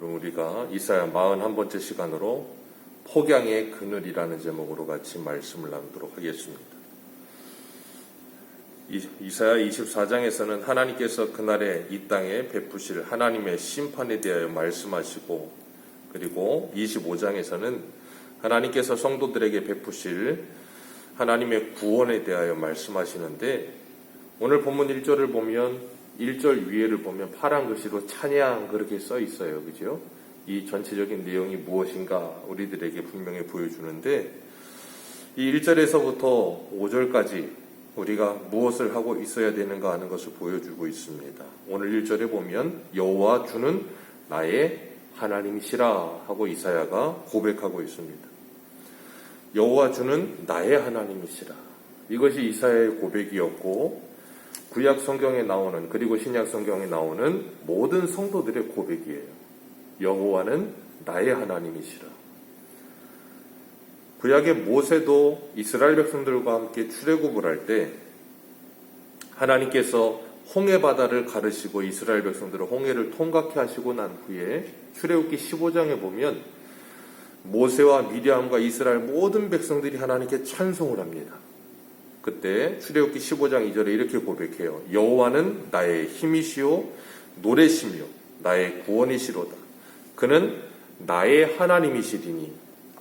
여러분 우리가 이사야 41번째 시간으로 폭양의 그늘이라는 제목으로 같이 말씀을 나누도록 하겠습니다. 이- 이사야 24장에서는 하나님께서 그날에 이 땅에 베푸실 하나님의 심판에 대하여 말씀하시고 그리고 25장에서는 하나님께서 성도들에게 베푸실 하나님의 구원에 대하여 말씀하시는데 오늘 본문 1절을 보면 1절 위에를 보면 파란 글씨로 찬양 그렇게 써 있어요. 그죠? 이 전체적인 내용이 무엇인가 우리들에게 분명히 보여주는데 이 1절에서부터 5절까지 우리가 무엇을 하고 있어야 되는가 하는 것을 보여주고 있습니다. 오늘 1절에 보면 여호와 주는 나의 하나님이시라 하고 이사야가 고백하고 있습니다. 여호와 주는 나의 하나님이시라. 이것이 이사야의 고백이었고 구약 성경에 나오는 그리고 신약 성경에 나오는 모든 성도들의 고백이에요. 여호와는 나의 하나님이시라. 구약의 모세도 이스라엘 백성들과 함께 출애굽을 할 때 하나님께서 홍해 바다를 가르시고 이스라엘 백성들을 홍해를 통과케 하시고 난 후에 출애굽기 15장에 보면 모세와 미리암과 이스라엘 모든 백성들이 하나님께 찬송을 합니다. 그때 출애굽기 15장 2절에 이렇게 고백해요. 여호와는 나의 힘이시요 노래시며 나의 구원이시로다. 그는 나의 하나님이시리니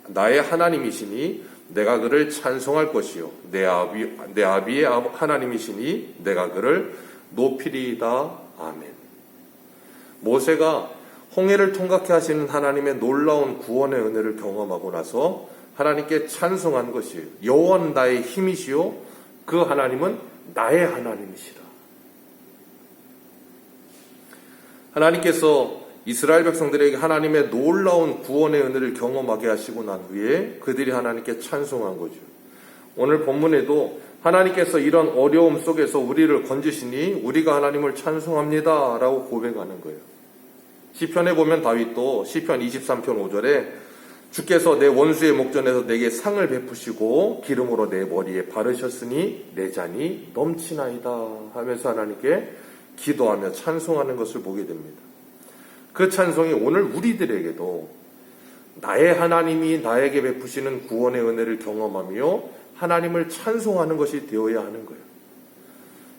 나의 하나님이시니 내가 그를 찬송할 것이요 내 아비 내 아비의 하나님이시니 내가 그를 높이리이다. 아멘. 모세가 홍해를 통과케 하시는 하나님의 놀라운 구원의 은혜를 경험하고 나서 하나님께 찬송한 것이에요. 여호와는 나의 힘이시요 그 하나님은 나의 하나님이시라. 하나님께서 이스라엘 백성들에게 하나님의 놀라운 구원의 은혜를 경험하게 하시고 난 후에 그들이 하나님께 찬송한 거죠. 오늘 본문에도 하나님께서 이런 어려움 속에서 우리를 건지시니 우리가 하나님을 찬송합니다라고 고백하는 거예요. 시편에 보면 다윗도 시편 23편 5절에 주께서 내 원수의 목전에서 내게 상을 베푸시고 기름으로 내 머리에 바르셨으니 내 잔이 넘치나이다 하면서 하나님께 기도하며 찬송하는 것을 보게 됩니다. 그 찬송이 오늘 우리들에게도 나의 하나님이 나에게 베푸시는 구원의 은혜를 경험하며 하나님을 찬송하는 것이 되어야 하는 거예요.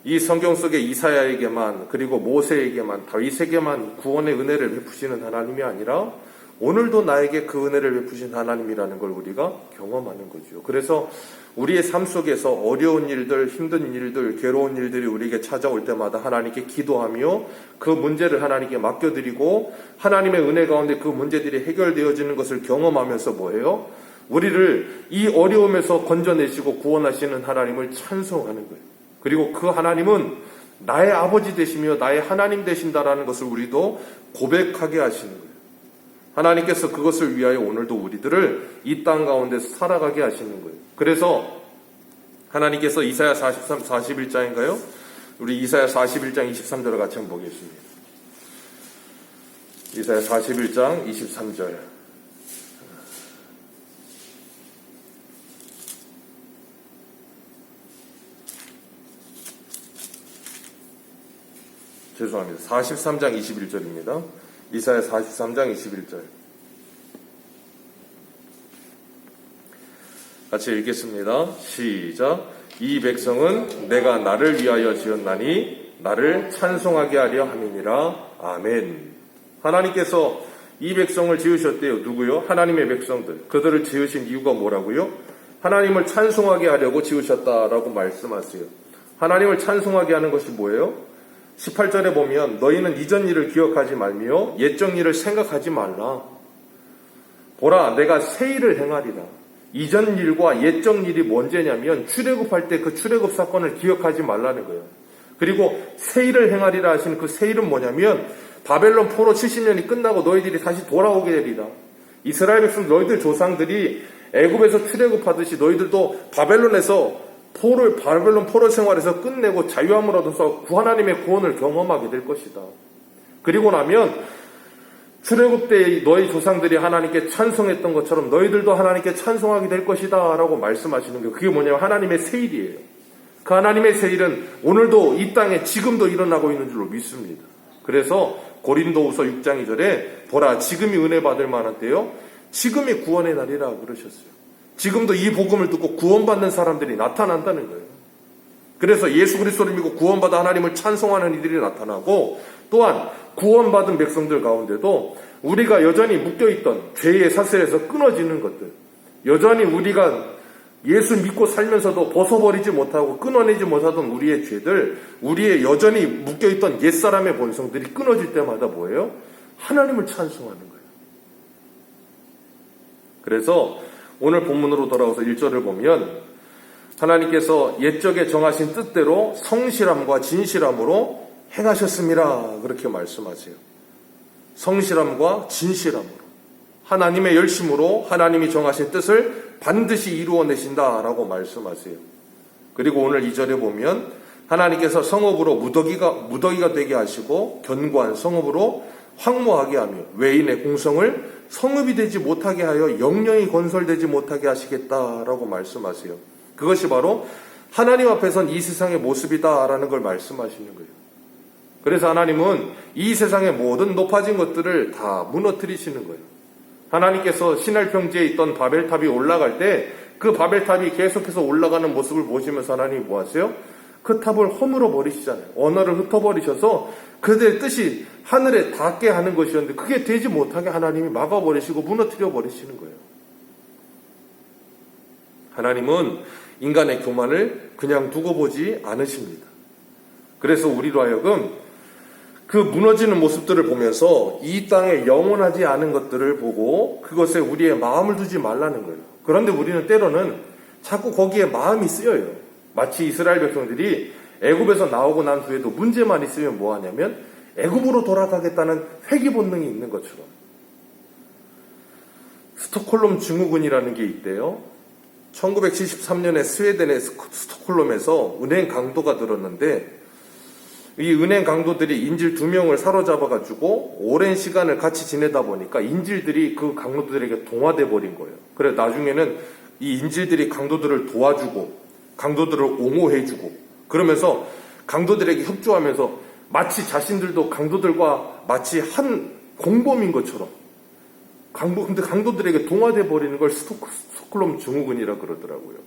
이 성경 속에 이사야에게만 그리고 모세에게만 다윗에게만 구원의 은혜를 베푸시는 하나님이 아니라 오늘도 나에게 그 은혜를 베푸신 하나님이라는 걸 우리가 경험하는 거죠. 그래서 우리의 삶 속에서 어려운 일들, 힘든 일들, 괴로운 일들이 우리에게 찾아올 때마다 하나님께 기도하며 그 문제를 하나님께 맡겨드리고 하나님의 은혜 가운데 그 문제들이 해결되어지는 것을 경험하면서 뭐예요? 우리를 이 어려움에서 건져내시고 구원하시는 하나님을 찬송하는 거예요. 그리고 그 하나님은 나의 아버지 되시며 나의 하나님 되신다라는 것을 우리도 고백하게 하시는 거예요. 하나님께서 그것을 위하여 오늘도 우리들을 이 땅 가운데서 살아가게 하시는 거예요. 그래서 하나님께서 이사야 43, 41장인가요? 우리 이사야 41장 23절을 같이 한번 보겠습니다. 이사야 41장 23절. 죄송합니다. 43장 21절입니다. 이사야 43장 21절. 같이 읽겠습니다. 시작. 이 백성은 내가 나를 위하여 지었나니 나를 찬송하게 하려 함이니라. 아멘. 하나님께서 이 백성을 지으셨대요. 누구요? 하나님의 백성들. 그들을 지으신 이유가 뭐라고요? 하나님을 찬송하게 하려고 지으셨다라고 말씀하세요. 하나님을 찬송하게 하는 것이 뭐예요? 18절에 보면 너희는 이전 일을 기억하지 말며 옛적 일을 생각하지 말라. 보라 내가 새 일을 행하리라. 이전 일과 옛적 일이 뭔지냐면 출애굽할 때 그 출애굽 사건을 기억하지 말라는 거예요. 그리고 새 일을 행하리라 하시는 그새 일은 뭐냐면 바벨론 포로 70년이 끝나고 너희들이 다시 돌아오게 되리라. 이스라엘 백성 너희들 조상들이 애굽에서 출애굽하듯이 너희들도 바벨론에서 포를 바벨론 포로 생활에서 끝내고 자유함을 얻어서 구 하나님의 구원을 경험하게 될 것이다. 그리고 나면 출애굽 때 너희 조상들이 하나님께 찬송했던 것처럼 너희들도 하나님께 찬송하게 될 것이다라고 말씀하시는 게 그게 뭐냐면 하나님의 세일이에요. 그 하나님의 세일은 오늘도 이 땅에 지금도 일어나고 있는 줄로 믿습니다. 그래서 고린도후서 6장 2절에 보라 지금이 은혜 받을 만한 때요 지금이 구원의 날이라 그러셨어요. 지금도 이 복음을 듣고 구원받는 사람들이 나타난다는 거예요. 그래서 예수 그리스도를 믿고 구원받아 하나님을 찬송하는 이들이 나타나고 또한 구원받은 백성들 가운데도 우리가 여전히 묶여있던 죄의 사슬에서 끊어지는 것들 여전히 우리가 예수 믿고 살면서도 벗어버리지 못하고 끊어내지 못하던 우리의 죄들 우리의 여전히 묶여있던 옛사람의 본성들이 끊어질 때마다 뭐예요? 하나님을 찬송하는 거예요. 그래서 오늘 본문으로 돌아와서 1절을 보면 하나님께서 옛적에 정하신 뜻대로 성실함과 진실함으로 행하셨습니다. 그렇게 말씀하세요. 성실함과 진실함으로. 하나님의 열심으로 하나님이 정하신 뜻을 반드시 이루어내신다라고 말씀하세요. 그리고 오늘 2절에 보면 하나님께서 성읍으로 무더기가, 무더기가 되게 하시고 견고한 성읍으로 황무하게 하며 외인의 공성을 성읍이 되지 못하게 하여 영영이 건설되지 못하게 하시겠다라고 말씀하세요. 그것이 바로 하나님 앞에선 이 세상의 모습이다라는 걸 말씀하시는 거예요. 그래서 하나님은 이 세상의 모든 높아진 것들을 다 무너뜨리시는 거예요. 하나님께서 신할 평지에 있던 바벨탑이 올라갈 때 그 바벨탑이 계속해서 올라가는 모습을 보시면서 하나님이 뭐 하세요? 그 탑을 허물어 버리시잖아요. 언어를 흩어버리셔서 그들의 뜻이 하늘에 닿게 하는 것이었는데 그게 되지 못하게 하나님이 막아버리시고 무너뜨려 버리시는 거예요. 하나님은 인간의 교만을 그냥 두고 보지 않으십니다. 그래서 우리로 하여금 그 무너지는 모습들을 보면서 이 땅에 영원하지 않은 것들을 보고 그것에 우리의 마음을 두지 말라는 거예요. 그런데 우리는 때로는 자꾸 거기에 마음이 쓰여요. 마치 이스라엘 백성들이 애굽에서 나오고 난 후에도 문제만 있으면 뭐 하냐면 애굽으로 돌아가겠다는 회귀 본능이 있는 것처럼 스톡홀름 증후군이라는 게 있대요. 1973년에 스웨덴의 스톡홀름에서 은행 강도가 들었는데 이 은행 강도들이 인질 두 명을 사로잡아가지고 오랜 시간을 같이 지내다 보니까 인질들이 그 강도들에게 동화돼 버린 거예요. 그래 나중에는 이 인질들이 강도들을 도와주고 강도들을 옹호해주고 그러면서 강도들에게 협조하면서 마치 자신들도 강도들과 마치 한 공범인 것처럼 강도 근데 강도들에게 동화돼 버리는 걸 스톡, 스톡홀름 증후군이라 그러더라고요.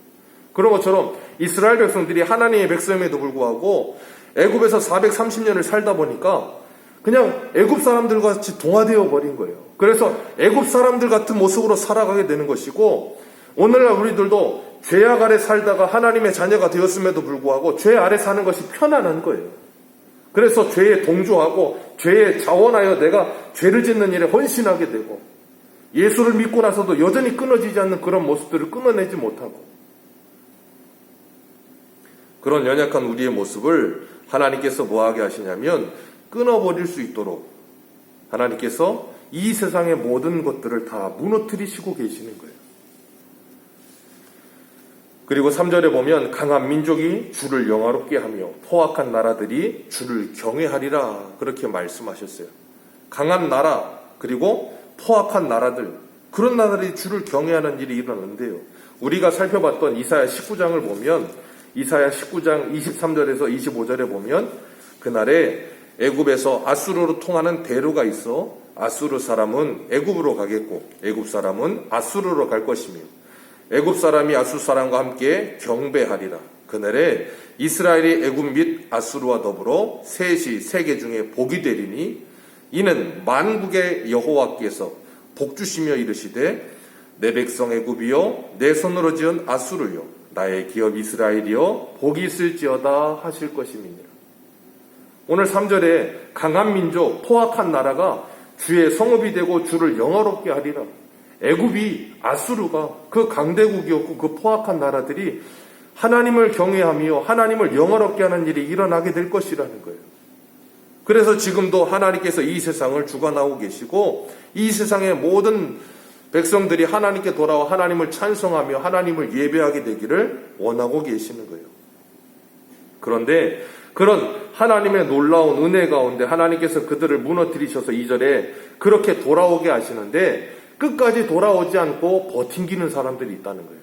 그런 것처럼 이스라엘 백성들이 하나님의 백성임에도 불구하고 애굽에서 430년을 살다 보니까 그냥 애굽 사람들과 같이 동화되어 버린 거예요. 그래서 애굽 사람들 같은 모습으로 살아가게 되는 것이고 오늘날 우리들도 죄악 아래 살다가 하나님의 자녀가 되었음에도 불구하고 죄 아래 사는 것이 편안한 거예요. 그래서 죄에 동조하고 죄에 자원하여 내가 죄를 짓는 일에 헌신하게 되고 예수를 믿고 나서도 여전히 끊어지지 않는 그런 모습들을 끊어내지 못하고 그런 연약한 우리의 모습을 하나님께서 뭐하게 하시냐면 끊어버릴 수 있도록 하나님께서 이 세상의 모든 것들을 다 무너뜨리시고 계시는 거예요. 그리고 3절에 보면 강한 민족이 주를 영화롭게 하며 포악한 나라들이 주를 경외하리라 그렇게 말씀하셨어요. 강한 나라 그리고 포악한 나라들 그런 나라들이 주를 경외하는 일이 일어나는데요. 우리가 살펴봤던 이사야 19장을 보면 이사야 19장 23절에서 25절에 보면 그날에 애굽에서 아수르로 통하는 대로가 있어 아수르 사람은 애굽으로 가겠고 애굽 사람은 아수르로 갈 것이며 애굽 사람이 아수 사람과 함께 경배하리라. 그날에 이스라엘이 애굽 및 아수르와 더불어 셋이 세계 중에 복이 되리니 이는 만국의 여호와께서 복 주시며 이르시되 내 백성 애굽이여 내 손으로 지은 아수르여 나의 기업 이스라엘이여 복이 있을지어다 하실 것임이니라. 오늘 3절에 강한 민족 포악한 나라가 주의 성읍이 되고 주를 영화롭게 하리라. 애굽이 아수르가 그 강대국이었고 그 포악한 나라들이 하나님을 경외하며 하나님을 영화롭게 하는 일이 일어나게 될 것이라는 거예요. 그래서 지금도 하나님께서 이 세상을 주관하고 계시고 이 세상의 모든 백성들이 하나님께 돌아와 하나님을 찬송하며 하나님을 예배하게 되기를 원하고 계시는 거예요. 그런데 그런 하나님의 놀라운 은혜 가운데 하나님께서 그들을 무너뜨리셔서 이절에 그렇게 돌아오게 하시는데 끝까지 돌아오지 않고 버팅기는 사람들이 있다는 거예요.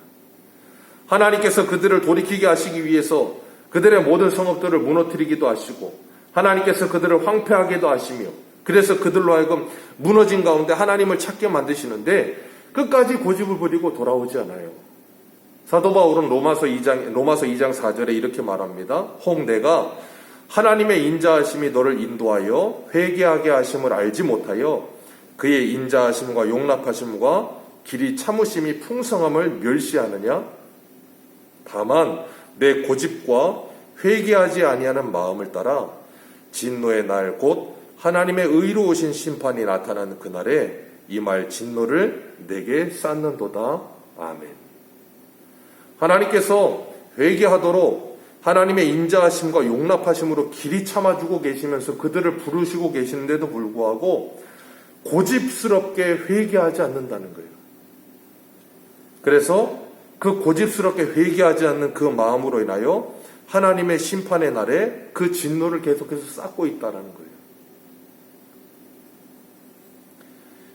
하나님께서 그들을 돌이키게 하시기 위해서 그들의 모든 성읍들을 무너뜨리기도 하시고 하나님께서 그들을 황폐하게도 하시며 그래서 그들로 하여금 무너진 가운데 하나님을 찾게 만드시는데 끝까지 고집을 부리고 돌아오지 않아요. 사도 바울은 로마서 2장 로마서 2장 4절에 이렇게 말합니다. 혹 내가 하나님의 인자하심이 너를 인도하여 회개하게 하심을 알지 못하여 그의 인자하심과 용납하심과 길이 참으심이 풍성함을 멸시하느냐? 다만 내 고집과 회개하지 아니하는 마음을 따라 진노의 날 곧 하나님의 의로우신 심판이 나타나는 그날에 이 말 진노를 내게 쌓는도다. 아멘. 하나님께서 회개하도록 하나님의 인자하심과 용납하심으로 길이 참아주고 계시면서 그들을 부르시고 계시는데도 불구하고 고집스럽게 회개하지 않는다는 거예요. 그래서 그 고집스럽게 회개하지 않는 그 마음으로 인하여 하나님의 심판의 날에 그 진노를 계속해서 쌓고 있다는 거예요.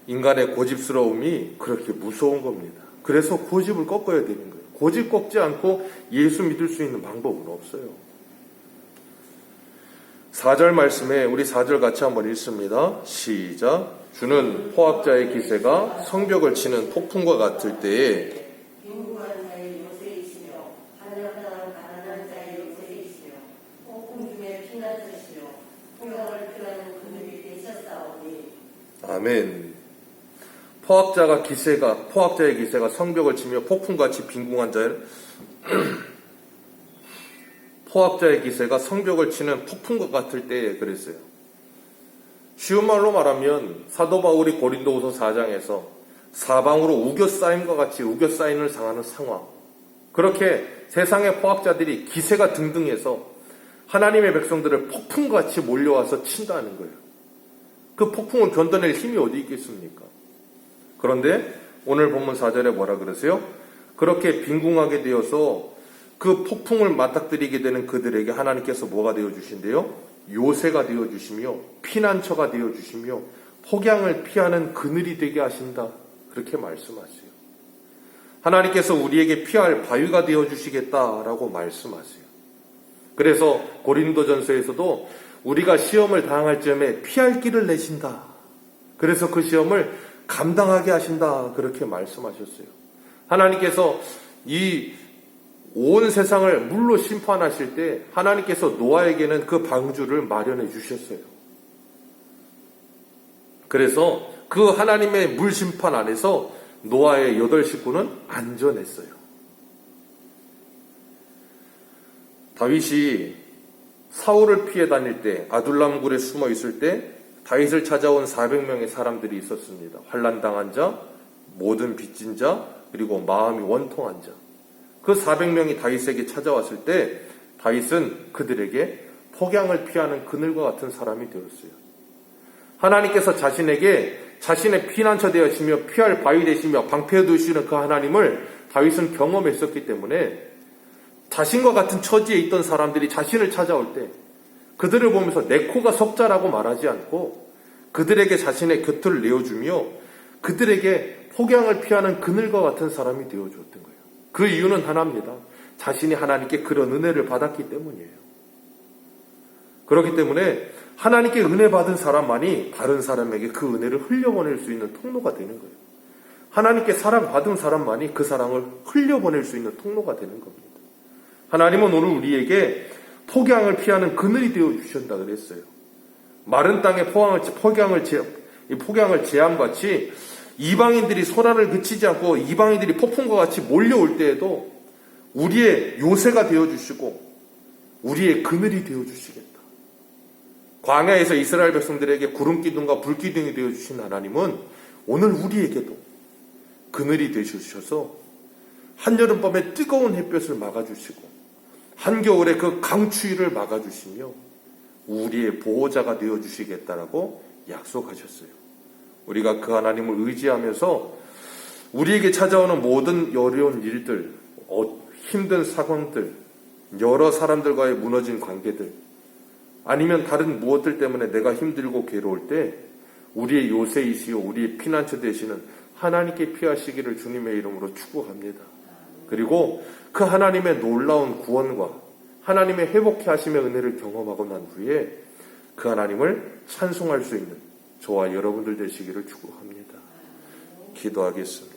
인간의 고집스러움이 그렇게 무서운 겁니다. 그래서 고집을 꺾어야 되는 거예요. 고집 꺾지 않고 예수 믿을 수 있는 방법은 없어요. 4절 말씀에 우리 4절 같이 한번 읽습니다. 시작. 주는 포악자의 기세가 성벽을 치는 폭풍과 같을 때에 아멘. 포악자가 기세가 포악자의 기세가 성벽을 치며 폭풍같이 빈궁한 자를 포악자의 기세가 성벽을 치는 폭풍과 같을 때에 그랬어요. 쉬운 말로 말하면 사도 바울이 고린도후서 4장에서 사방으로 우겨싸임과 같이 우겨싸임을 당하는 상황. 그렇게 세상의 포악자들이 기세가 등등해서 하나님의 백성들을 폭풍같이 몰려와서 친다는 거예요. 그 폭풍을 견뎌낼 힘이 어디 있겠습니까? 그런데 오늘 본문 4절에 뭐라 그러세요? 그렇게 빈궁하게 되어서 그 폭풍을 맞닥뜨리게 되는 그들에게 하나님께서 뭐가 되어 주신대요? 요새가 되어 주시며 피난처가 되어 주시며 폭양을 피하는 그늘이 되게 하신다. 그렇게 말씀하세요. 하나님께서 우리에게 피할 바위가 되어 주시겠다라고 말씀하세요. 그래서 고린도전서에서도 우리가 시험을 당할 즈음에 피할 길을 내신다. 그래서 그 시험을 감당하게 하신다. 그렇게 말씀하셨어요. 하나님께서 이 온 세상을 물로 심판하실 때 하나님께서 노아에게는 그 방주를 마련해 주셨어요. 그래서 그 하나님의 물 심판 안에서 노아의 여덟 식구는 안전했어요. 다윗이 사울을 피해 다닐 때 아둘람 굴에 숨어 있을 때 다윗을 찾아온 400명의 사람들이 있었습니다. 환란 당한 자, 모든 빚진 자, 그리고 마음이 원통한 자. 그 400명이 다윗에게 찾아왔을 때 다윗은 그들에게 폭양을 피하는 그늘과 같은 사람이 되었어요. 하나님께서 자신에게 자신의 피난처 되시며 피할 바위 되시며 방패 되시는 그 하나님을 다윗은 경험했었기 때문에 자신과 같은 처지에 있던 사람들이 자신을 찾아올 때 그들을 보면서 내 코가 석자라고 말하지 않고 그들에게 자신의 곁을 내어주며 그들에게 폭양을 피하는 그늘과 같은 사람이 되어주었던. 그 이유는 하나입니다. 자신이 하나님께 그런 은혜를 받았기 때문이에요. 그렇기 때문에 하나님께 은혜 받은 사람만이 다른 사람에게 그 은혜를 흘려보낼 수 있는 통로가 되는 거예요. 하나님께 사랑받은 사람만이 그 사랑을 흘려보낼 수 있는 통로가 되는 겁니다. 하나님은 오늘 우리에게 폭양을 피하는 그늘이 되어 주신다 그랬어요. 마른 땅에 포항을, 폭양을, 제, 폭양을 제함같이 이방인들이 소란을 그치지 않고 이방인들이 폭풍과 같이 몰려올 때에도 우리의 요새가 되어 주시고 우리의 그늘이 되어 주시겠다. 광야에서 이스라엘 백성들에게 구름 기둥과 불 기둥이 되어 주신 하나님은 오늘 우리에게도 그늘이 되어 주셔서 한여름 밤에 뜨거운 햇볕을 막아 주시고 한겨울에 그 강추위를 막아 주시며 우리의 보호자가 되어 주시겠다라고 약속하셨어요. 우리가 그 하나님을 의지하면서 우리에게 찾아오는 모든 어려운 일들, 어, 힘든 상황들, 여러 사람들과의 무너진 관계들, 아니면 다른 무엇들 때문에 내가 힘들고 괴로울 때 우리의 요새이시요 우리의 피난처 되시는 하나님께 피하시기를 주님의 이름으로 축복합니다. 그리고 그 하나님의 놀라운 구원과 하나님의 회복해 하심의 은혜를 경험하고 난 후에 그 하나님을 찬송할 수 있는 저와 여러분들 되시기를 축복합니다. 기도하겠습니다.